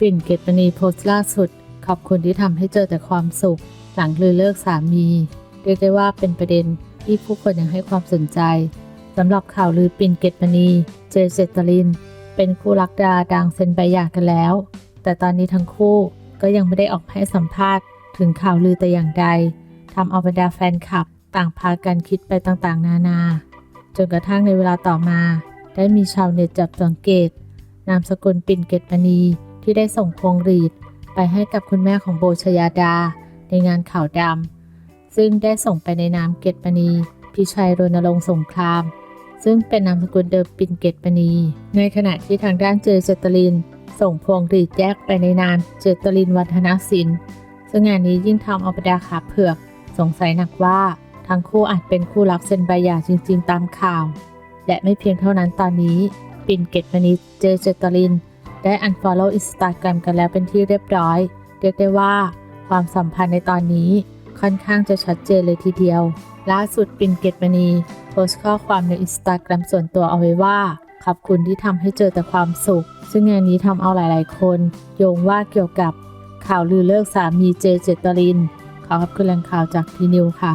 ปิ่นเกตมณีโพสต์ล่าสุด ขอบคุณที่ทำให้เจอแต่ความสุข หลังลือเลิกสามี เรียกได้ว่าเป็นประเด็นที่ผู้คนยังให้ความสนใจสำหรับข่าวลือปิ่นเกตมณีเจเจตลิน เป็นคู่รักดาราดังเซ็นใบหย่ากันแล้ว แต่ตอนนี้ทั้งคู่ก็ยังไม่ได้ออกให้สัมภาษณ์ ถึงข่าวลือแต่อย่างใดทำเอาบรรดาแฟนคลับ ต่างพากันคิดไปต่างๆ นานา จนกระทั่งในเวลาต่อมา ได้มีชาวเน็ตจับสังเกต นามสกุลปิ่นเกตมณี ที่ได้ส่งพวงหรีดไปให้กับคุณแม่ของโบชยาดา ในงานข่าวดำซึ่งได้ส่งไปในนามเกตมณีพิชัยรณรงค์สงคราม ซึ่งเป็นนามสกุลเดิมปิ่นเกตมณี ในขณะที่ทางด้านเจเจตลิน ส่งพวงหรีดแยกไปในนามเจตลินวัฒนศิลป์ซึ่งงานนี้ยิ่งทำเอาบรรดาขาเผือก สงสัยหนักว่าทั้งคู่อาจเป็นคู่รักเซ็นใบหย่าจริง ๆ ตามข่าว และไม่เพียงเท่านั้นตอนนี้ ปิ่นเกตมณีเจเจตลิน ได้ unfollow Instagram กันแล้วเป็นที่เรียบร้อย เรียกได้ว่า ความสัมพันธ์ในตอนนี้ค่อนข้างจะชัดเจนเลยทีเดียว ล่าสุดปิ่นเกตมณีโพสต์ข้อความใน Instagram ส่วนตัวเอาไว้ว่า ขอบคุณที่ทำให้เจอแต่ความสุข ซึ่งงานนี้ทำเอาหลาย ๆ คน โยงว่าเกี่ยวกับข่าวลือเลิกสามีเจเจตลิน ขอขอบคุณแหล่งข่าวจากทีนิวค่ะ